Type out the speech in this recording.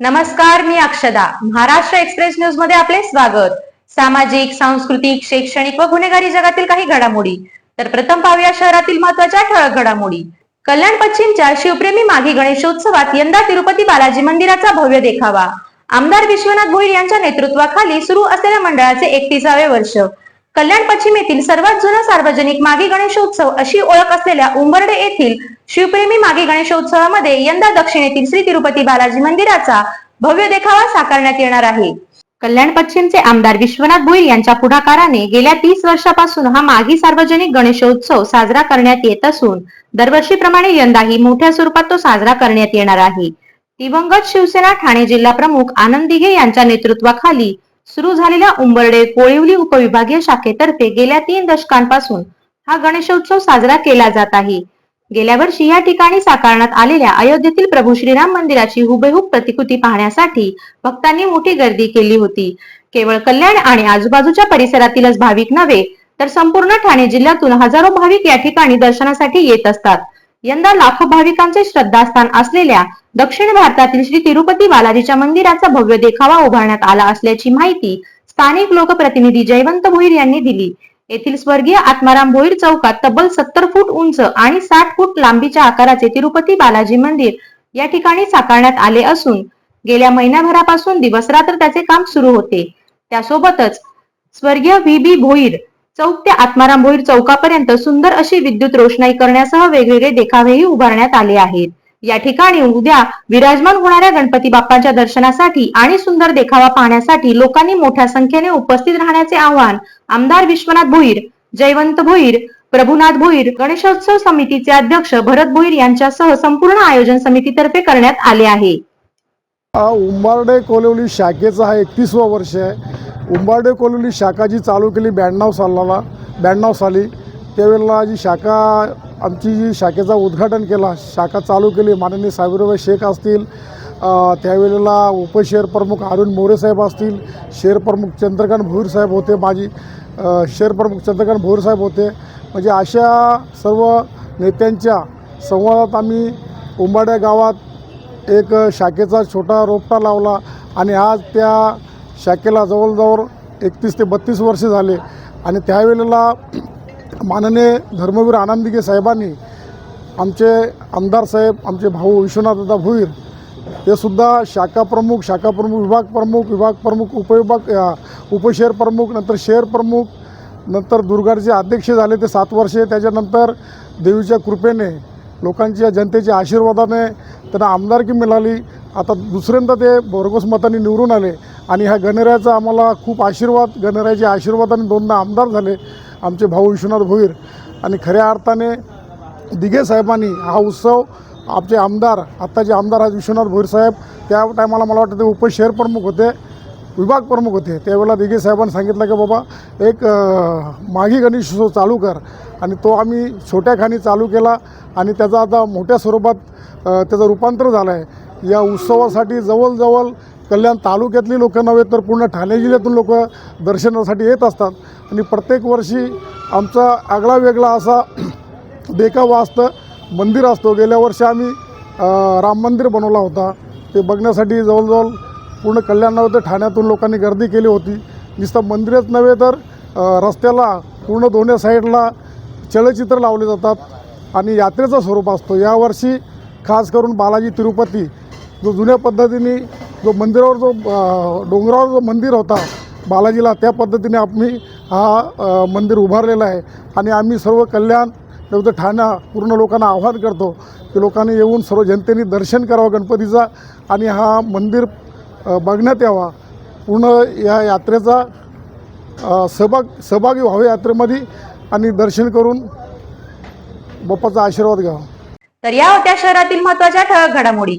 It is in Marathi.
नमस्कार मी अक्षदा. महाराष्ट्र एक्सप्रेस न्यूजमध्ये आपले स्वागत. सामाजिक सांस्कृतिक शैक्षणिक व गुन्हेगारी जगातील काही घडामोडी. तर प्रथम पाहूया शहरातील महत्त्वाच्या ठळक घडामोडी. कल्याण पश्चिमच्या शिवप्रेमी माघी गणेशोत्सवात यंदा तिरुपती बालाजी मंदिराचा भव्य देखावा. आमदार विश्वनाथ भोईर यांच्या नेतृत्वाखाली सुरू असलेल्या मंडळाचे एकतीसावे वर्ष. कल्याण पश्चिम येथील सर्वात जुना सार्वजनिक माघी गणेशोत्सव अशी ओळख असलेल्या उंबर्डे येथील शिवप्रेमी मागे गणेशोत्सवामध्ये यंदा दक्षिणेतील श्री तिरुपती बालाजी मंदिराचा भव्य देखावा साकारण्यात येणार आहे. कल्याण पश्चिमचे आमदार विश्वनाथ भोईर यांच्या पुढाकाराने गेल्या तीस वर्षापासून हा मागी सार्वजनिक गणेशोत्सव साजरा करण्यात येत असून दरवर्षीप्रमाणे यंदाही मोठ्या स्वरूपात तो साजरा करण्यात येणार आहे. दिवंगत शिवसेना ठाणे जिल्हा प्रमुख आनंद दिघे यांच्या नेतृत्वाखाली सुरू झालेल्या उंबरडे कोळिवली उपविभागीय शाखेतर्फे गेल्या तीन दशकांपासून हा गणेशोत्सव साजरा केला जात आहे. गेल्या वर्षी या ठिकाणी साकारण्यात आलेल्या अयोध्येतील प्रभू श्रीराम मंदिराची हुबेहूब प्रतिकृती पाहण्यासाठी भक्तांनी मोठी गर्दी केली होती. केवळ कल्याण आणि आजूबाजूच्या परिसरातीलच भाविक नव्हे तर संपूर्ण ठाणे जिल्ह्यातून हजारो भाविक या ठिकाणी दर्शनासाठी येत असतात. यंदा लाखो भाविकांचे श्रद्धास्थान असलेल्या दक्षिण भारतातील श्री तिरुपती बालाजीच्या मंदिराचा भव्य देखावा उभारण्यात आला असल्याची माहिती स्थानिक लोकप्रतिनिधी जयवंत भोईर यांनी दिली. येथील स्वर्गीय आत्माराम भोईर चौकात तब्बल सत्तर फूट उंच आणि साठ फूट लांबीच्या आकाराचे तिरुपती बालाजी मंदिर या ठिकाणी साकारण्यात आले असून गेल्या महिन्याभरापासून दिवसरात्र त्याचे काम सुरू होते. त्यासोबतच स्वर्गीय व्ही. बी. भोईर चौक ते आत्माराम भोईर चौकापर्यंत सुंदर अशी विद्युत रोषणाई करण्यासह वेगवेगळे देखावेही उभारण्यात आले आहेत. या ठिकाणी उद्या विराजमान होणाऱ्या गणपती बाप्पांच्या दर्शनासाठी आणि सुंदर देखावा पाहण्यासाठी लोकांनी मोठ्या संख्येने उपस्थित राहण्याचे आवाहन आमदार विश्वनाथ भोईर जयवंत भोईर प्रभुनाथ भोईर गणेशोत्सव समितीचे अध्यक्ष भरत भोईर यांच्यासह संपूर्ण आयोजन समितीतर्फे करण्यात आले आहे. उंबारडे कोलवली शाखेचा हा एकतीसवं वर्ष आहे. उंबारडे कोलवली शाखा जी चालू केली ब्याण्णव सालाला ब्याण्णव साली त्यावेळेला जी शाखा आमची जी शाखेचा उद्घाटन केला शाखा चालू केली माननीय साहेबराव शेख असतील त्यावेळेला उपशेर प्रमुख अरुण मोरे साहेब असतील शेर प्रमुख चंद्रकांत भोईर साहेब होते माझी शेर प्रमुख चंद्रकांत भोईर साहेब होते. म्हणजे अशा सर्व नेत्यांच्या संवादात आम्ही उंबाड्या गावात एक शाखेचा छोटा रोपटा लावला आणि आज त्या शाखेला जवळजवळ एकतीस ते बत्तीस वर्ष झाले. आणि त्यावेळेला माननीय धर्मवीर आनंदिके साहेबांनी आमचे आमदार साहेब आमचे भाऊ विश्वनाथदा भोईर ते सुद्धा शाखा प्रमुख शाखा प्रमुख विभाग प्रमुख विभाग प्रमुख उपविभाग उपशहर प्रमुख नंतर शहर प्रमुख नंतर दुर्गाडचे अध्यक्ष झाले ते सात वर्षे. त्याच्यानंतर देवीच्या कृपेने लोकांच्या जनतेच्या आशीर्वादाने त्यांना आमदारकी मिळाली. आता दुसऱ्यांदा ते भरघोस मतांनी निवडून आले आणि ह्या गणरायाचा आम्हाला खूप आशीर्वाद गणरायाच्या आशीर्वादाने दोनदा आमदार झाले. आमचे भाऊ विश्वनाथ भोईर आणि खऱ्या अर्थाने दिघे साहेबांनी हा उत्सव आमचे आमदार आत्ताचे आमदार आज विश्वनाथ भोईर साहेब त्या टायमाला मला वाटतं ते उपशहर प्रमुख होते विभाग प्रमुख होते. त्यावेळेला दिघे साहेबांनी सांगितलं की बाबा एक अ, माघी गणेशोत्सव चालू कर आणि तो आम्ही छोट्या खाणी चालू केला आणि त्याचा आता मोठ्या स्वरूपात त्याचं रूपांतर झालं आहे या उत्सवासाठी जवळजवळ कल्याण तालुक्यातली लोकं नव्हे तर पूर्ण ठाणे जिल्ह्यातून लोक दर्शनासाठी येत असतात. आणि प्रत्येक वर्षी आमचा आगळा वेगळा असा देखावा असतं मंदिर असतो. गेल्या वर्षी आम्ही राम मंदिर बनवला होता. ते बघण्यासाठी जवळजवळ पूर्ण कल्याण नव्हे तर ठाण्यातून लोकांनी गर्दी केली होती. नुसतं मंदिरच नव्हे तर रस्त्याला पूर्ण दोन्ही साईडला चलचित्र लावले जातात आणि यात्रेचं स्वरूप असतो. यावर्षी खास करून बालाजी तिरुपती जो जुन्या पद्धतीने जो मंदिरावर जो डोंगरावर जो मंदिर होता बालाजीला त्या पद्धतीने आम्ही हा मंदिर उभारलेला आहे. आणि आम्ही सर्व कल्याण नंतर ठाणा पूर्ण लोकांना आव्हान करतो की लोकांनी येऊन सर्व जनतेने दर्शन करावं गणपतीचा आणि हा मंदिर बघण्यात यावा. पूर्ण या यात्रेचा सहभाग सहभागी व्हावे यात्रेमध्ये आणि दर्शन करून बाप्पाचा आशीर्वाद घ्यावा. तर या होत्या शहरातील महत्त्वाच्या ठळक घडामोडी.